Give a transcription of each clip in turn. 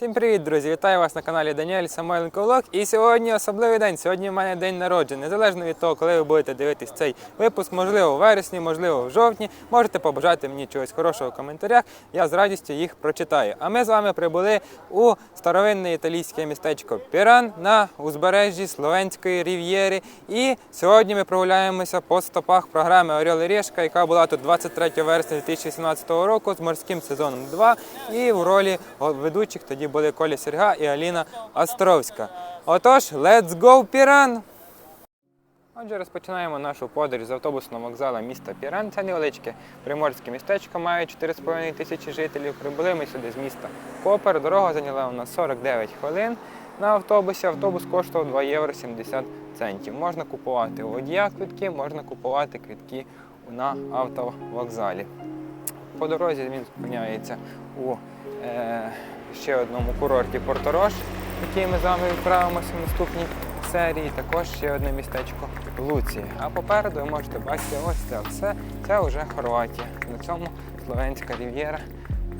Всім привіт, друзі! Вітаю вас на каналі Даніель Самойленко Влог. І сьогодні особливий день. Сьогодні в мене день народження. Незалежно від того, коли ви будете дивитись цей випуск, можливо, у вересні, можливо, в жовтні. Можете побажати мені чогось хорошого в коментарях. Я з радістю їх прочитаю. А ми з вами прибули у старовинне італійське містечко Піран на узбережжі Словенської рів'єри. І сьогодні ми прогуляємося по стопах програми Орел і Решка, яка була тут 23 вересня 2017 року з морським сезоном 2. І в ролі ведучих тоді були Коля Серга і Аліна Островська. Отож, let's go, Піран! Отже, розпочинаємо нашу подорож з автобусного вокзалу міста Піран. Це невеличке приморське містечко, має 4,5 тисячі жителів. Прибули ми сюди з міста Копер. Дорога зайняла у нас 49 хвилин на автобусі. Автобус коштував 2 євро 70 центів. Можна купувати у водія квитки, можна купувати квитки на автовокзалі. По дорозі він зупиняється у е, ще одному курорті Порторош, який ми з вами відправимося в наступній серії. Також ще одне містечко Луція. А попереду ви можете бачити ось це все. Це вже Хорватія. На цьому Словенська рів'єра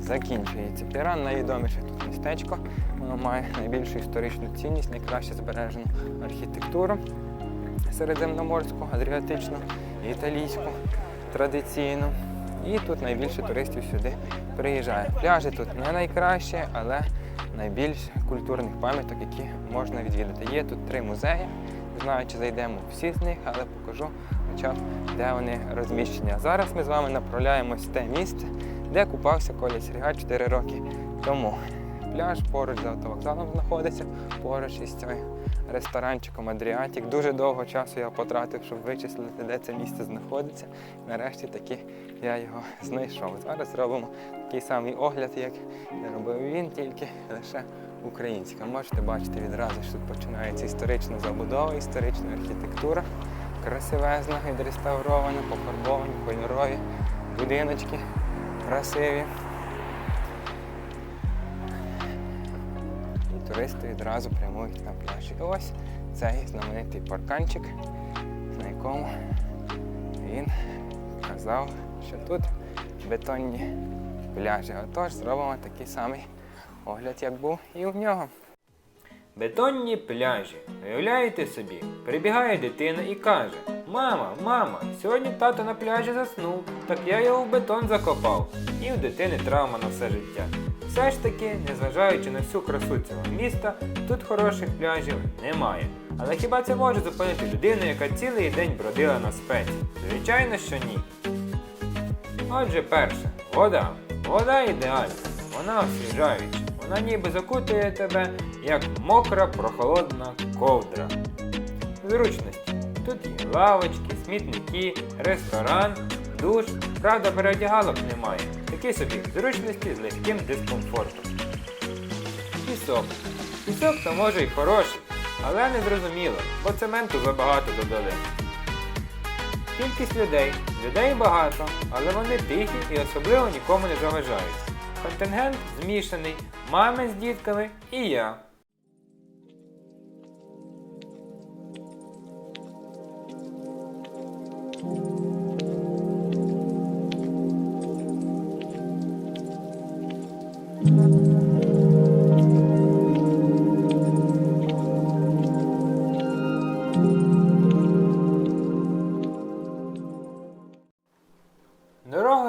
закінчується. Піран найвідоміше тут містечко. Воно має найбільшу історичну цінність, найкраще збережену архітектуру середземноморську, адріатичну, італійську, традиційну. І тут найбільше туристів сюди приїжджає. Пляжі тут не найкращі, але найбільше культурних пам'яток, які можна відвідати. Є тут три музеї. Не знаю, чи зайдемо всі з них, але покажу хоча б, де вони розміщені. А зараз ми з вами направляємось в те місце, де купався Коля Серга 4 роки тому. Пляж поруч з автовокзалом знаходиться, поруч із цим ресторанчиком Адріатік. Дуже довго часу я потратив, щоб вичислити, де це місце знаходиться. Нарешті таки я його знайшов. Зараз робимо такий самий огляд, як робив він, тільки лише українська. Можете бачити відразу, що тут починається історична забудова, історична архітектура, красивезна, відреставрована, пофарбовані, кольорові будиночки, красиві. Туристи відразу прямують на пляж. І ось цей знаменитий парканчик, на якому він казав, що тут бетонні пляжі. Отож, зробимо такий самий огляд, як був і у нього. Бетонні пляжі. Уявляєте собі, прибігає дитина і каже: Мама, мама, сьогодні тато на пляжі заснув, так я його в бетон закопав. І в дитини травма на все життя. Все ж таки, незважаючи на всю красу цього міста, тут хороших пляжів немає. Але хіба це може зупинити людину, яка цілий день бродила на спеці? Звичайно, що ні. Отже, перше, вода. Вода ідеальна, вона освіжаюча, вона ніби закутує тебе, як мокра прохолодна ковдра. Зручності. Тут є лавочки, смітники, ресторан, душ. Правда, переодягалок немає. Такі собі зручності з легким дискомфортом. Пісок. Пісок то може й хороший, але не зрозуміло, бо цементу забагато додали. Кількість людей. Людей багато, але вони тихі і особливо нікому не заважають. Контингент змішаний, мами з дітками і я.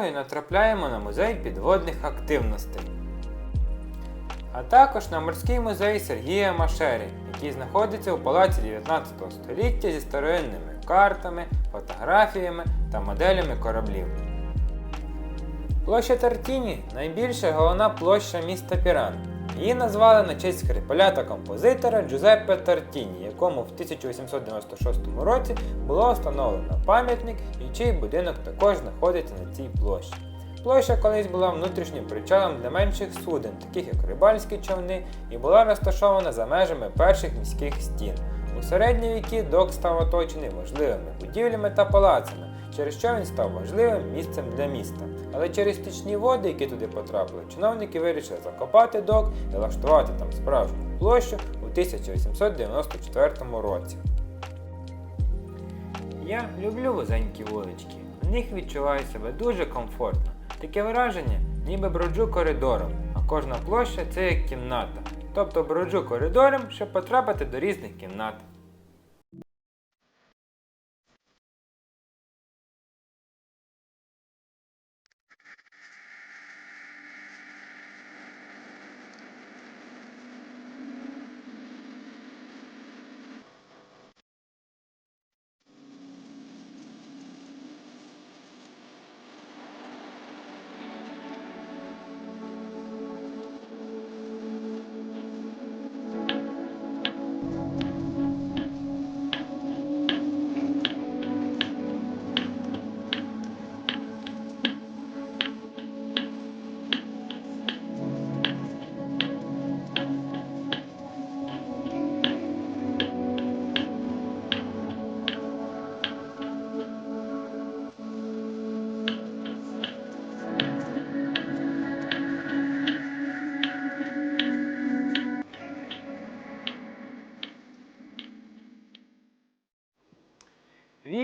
Дорогою натрапляємо на музей підводних активностей. А також на морський музей Сергія Машері, який знаходиться у палаці 19 століття зі старовинними картами, фотографіями та моделями кораблів. Площа Тартіні найбільша головна площа міста Піран. Її назвали на честь скрипаля та композитора Джузеппе Тартіні, якому в 1896 році було встановлено пам'ятник і чий будинок також знаходиться на цій площі. Площа колись була внутрішнім причалом для менших суден, таких як рибальські човни, і була розташована за межами перших міських стін. У середні віки док став оточений важливими будівлями та палацами, через що він став важливим місцем для міста. Але через стічні води, які туди потрапили, чиновники вирішили закопати док і влаштувати там справжню площу у 1894 році. Я люблю вузенькі вулички. В них відчуваю себе дуже комфортно. Таке враження, ніби броджу коридором, а Кожна площа це як кімната. Тобто броджу коридором, щоб потрапити до різних кімнат.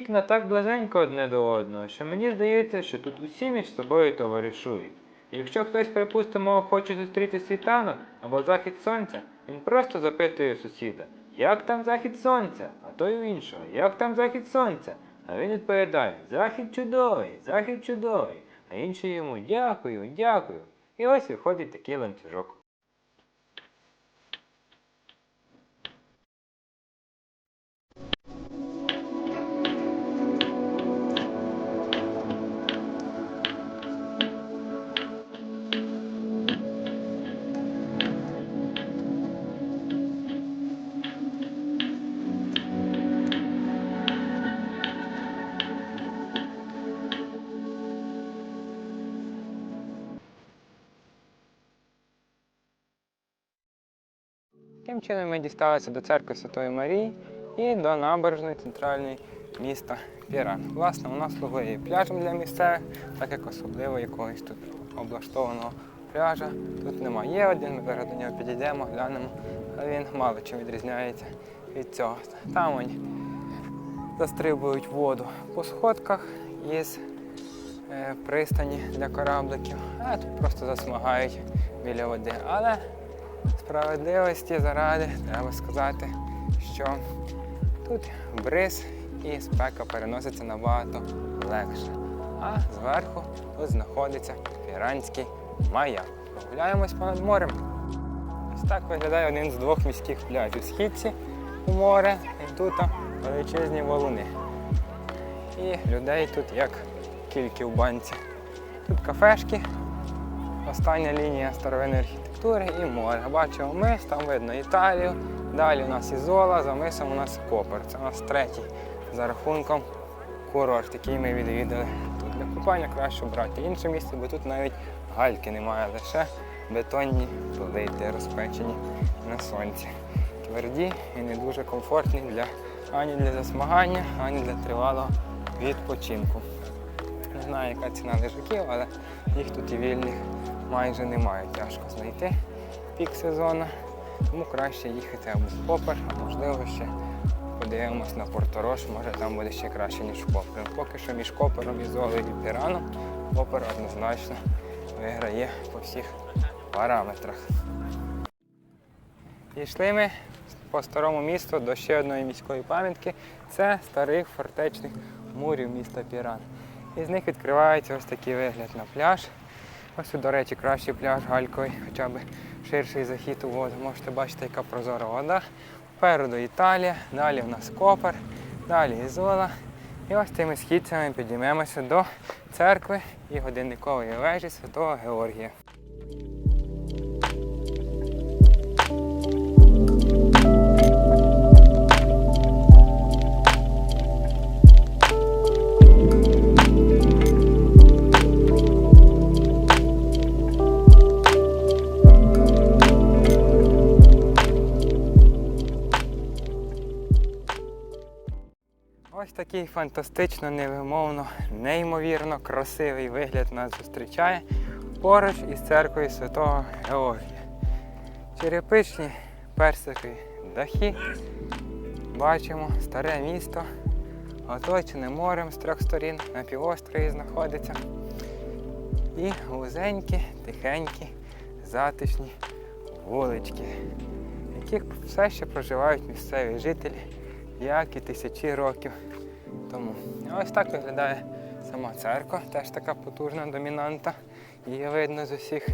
Вікна так близенько одне до одного, що мені здається, що тут усі між собою товаришують. Якщо хтось, припустимо, хоче зустріти світанок або захід сонця, він просто запитує сусіда, як там захід сонця, а той у іншого, як там захід сонця. А він відповідає, захід чудовий, захід чудовий, а інший йому дякую, дякую. І ось виходить такий ланцюжок. Таким чином ми дісталися до церкви Святої Марії і до набережної центральної міста Піран. Власне, вона слугує пляжем для місцевих, так як особливо якогось тут облаштованого пляжа. Тут немає. Є один, ми зараз до нього підійдемо, глянемо, але він мало чим відрізняється від цього. Там вони застрибують воду по сходках із е, пристані для корабликів, а тут просто засмагають біля води. Але справедливості заради треба сказати, що тут бриз і спека переноситься набагато легше. А зверху тут знаходиться піранський маяк. Прогуляємось понад морем. Ось так виглядає один з двох міських пляжів. Східці у море і тут величезні валуни. І людей тут як кільки в банці. Тут кафешки, остання лінія старовинної архітектури і море. Бачимо мис, там видно Італію. Далі у нас Ізола, за мисом у нас Копер. Це у нас третій за рахунком курорт, який ми відвідали. Тут для купання краще брати інше місце, бо тут навіть гальки немає, лише бетонні плити розпечені на сонці. Тверді і не дуже комфортні для ані для засмагання, ані для тривалого відпочинку. Не знаю, яка ціна лежаків, але їх тут і вільних майже немає. Тяжко знайти пік сезону. Тому краще їхати або в Попер, а можливо ще подивимось на Порторош, може там буде ще краще, ніж в Попер. Поки що між Копером, Ізолою і Піраном Попер однозначно виграє по всіх параметрах. Дійшли ми по старому місту до ще одної міської пам'ятки. Це старих фортечних мурів міста Піран. Із них відкривається ось такий вигляд на пляж. Ось до речі, кращий пляж гальковий, хоча б ширший захід у воду. Можете бачити, яка прозора вода. Попереду Італія, далі в нас Копер, далі Ізола. І ось тими східцями підіймемося до церкви і годинникової вежі Святого Георгія. Такий фантастично, невимовно, неймовірно красивий вигляд нас зустрічає поруч із церквою Святого Георгія. Черепичні персики дахи. Бачимо старе місто, оточене морем з трьох сторін, на півострові знаходиться. І вузенькі, тихенькі, затишні вулички, в яких все ще проживають місцеві жителі, як і тисячі років тому. Ось так виглядає сама церква, теж така потужна домінанта. Її видно з усіх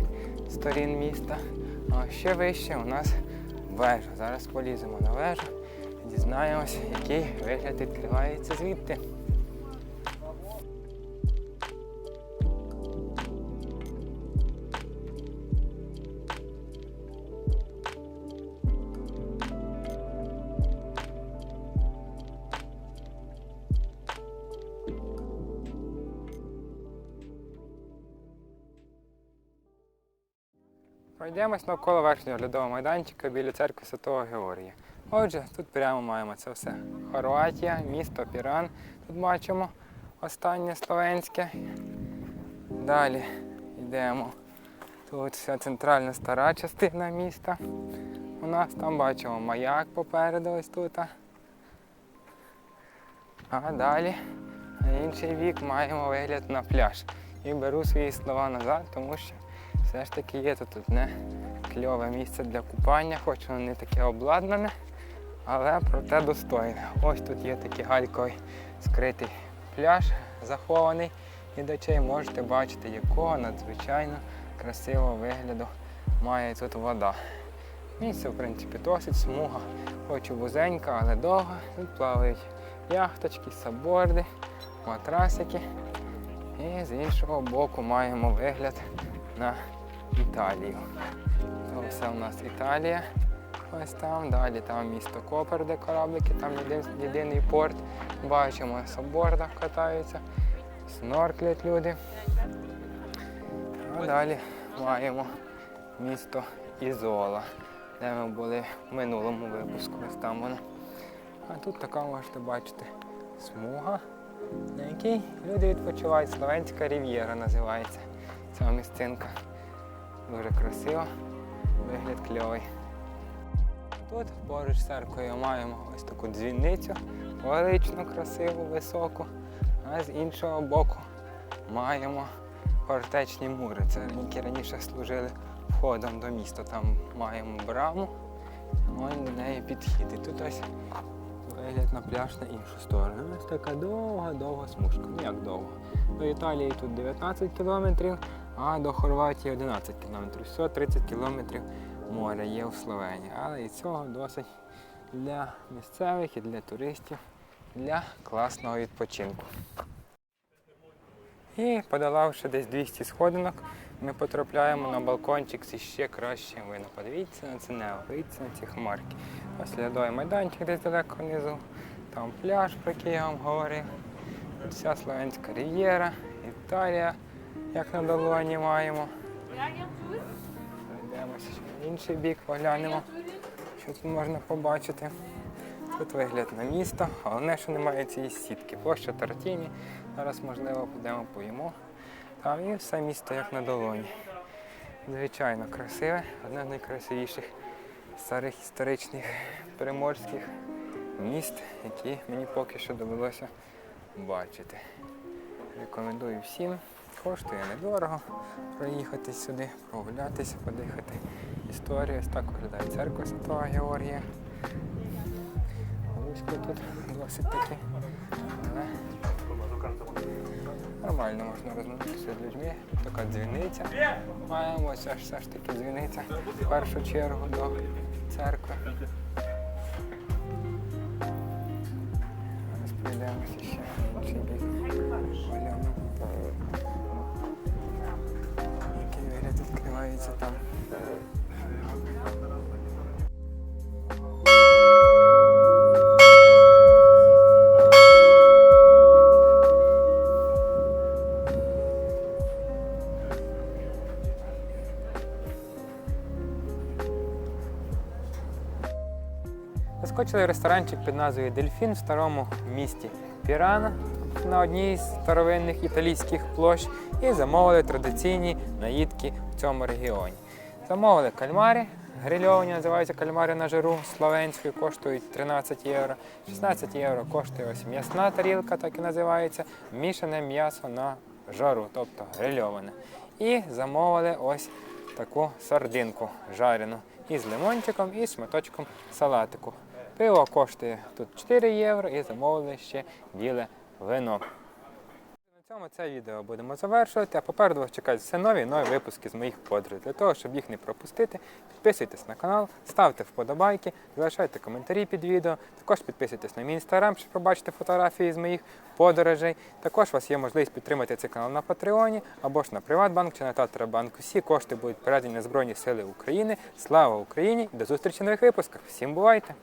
сторін міста. А ще вище у нас вежа. Зараз поліземо на вежу і дізнаємось, який вигляд відкривається звідти. Пройдемось навколо верхнього льодового майданчика біля церкви Святого Георгія. Отже, тут прямо маємо це все. Хорватія, місто Піран. Тут бачимо останнє словенське. Далі йдемо. Тут вся центральна стара частина міста. У нас там бачимо маяк попереду ось тут. А далі на інший бік маємо вигляд на пляж. І беру свої слова назад, тому що все ж таки є тут одне кльове місце для купання, хоч воно не таке обладнане, але проте достойне. Ось тут є такий гальковий скритий пляж, захований від очей. Можете бачити, якого надзвичайно красивого вигляду має тут вода. Місце, в принципі, досить смуга, хоч і вузенька, але довга. Тут плавають яхточки, саборди, матрасики. І з іншого боку маємо вигляд на Італію. Все у нас Італія. Ось там, далі там місто Копер, де кораблики, там єдин, єдиний порт. Бачимо, на сабордах катаються, снорклять люди. А далі маємо місто Ізола, де ми були в минулому випуску. Ось там воно. А тут така можете бачити смуга, на якій люди відпочивають. Словенська рів'єра називається ця місцинка. Дуже красиво, вигляд кльовий. Тут поруч з церквою маємо ось таку дзвіницю, величну, красиву, високу, а з іншого боку маємо фортечні мури. Це які раніше служили входом до міста. Там маємо браму, ось до неї підхід. І тут ось вигляд на пляж на іншу сторону. Ось така довга-довга смужка. Ну як довго. До Італії тут 19 кілометрів, а до Хорватії 11 кілометрів. Всього 30 кілометрів моря є в Словенії. Але і цього досить для місцевих і для туристів, для класного відпочинку. І подолавши десь 200 сходинок, ми потрапляємо на балкончик з іще кращим видом. Подивіться на це небо, подивіться на ці хмарки. Лядовий майданчик десь далеко внизу, там пляж, про який я вам говорив. Вся Словенська рів'єра, Італія, як на долоні маємо. Йдемося ще на інший бік, поглянемо, що тут можна побачити. Тут вигляд на місто, головне, що немає цієї сітки. Площа Тартіні. Зараз, можливо, підемо поїмо. Там і все місто як на долоні. Звичайно, красиве, одне з найкрасивіших старих історичних приморських міст, які мені поки що довелося бачити. Рекомендую всім. Коштує недорого проїхати сюди, прогулятися, подихати історію. Ось так виглядає церква Святого Георгія. Вузько тут досить таки. Нормально можна розмовитися з людьми. Така дзвіниця. Маємо ось все ж таки дзвіниця в першу чергу до церкви. Пройдемося ще інший. Який вигляд відкривається там. Заскочили ресторанчик під назвою Дельфін в старому місті Пірана на одній з старовинних італійських площ і замовили традиційні наїдки в цьому регіоні. Замовили кальмари, грильовані називаються кальмари на жару словенською, коштують 13 євро. 16 євро коштує ось м'ясна тарілка, так і називається, мішане м'ясо на жару, тобто грильоване. І замовили ось таку сардинку жарену із лимончиком і шматочком салатику. Пиво коштує тут 4 євро і замовили ще біле вино. На цьому це відео будемо завершувати, а попереду вас чекають все нові нові випуски з моїх подорожей. Для того, щоб їх не пропустити, підписуйтесь на канал, ставте вподобайки, залишайте коментарі під відео. Також підписуйтесь на мій інстаграм, щоб побачити фотографії з моїх подорожей. Також у вас є можливість підтримати цей канал на Патреоні або ж на Приватбанк чи на Татрабанк. Усі кошти будуть передані на Збройні Сили України. Слава Україні! До зустрічі в нових випусках. Всім бувайте!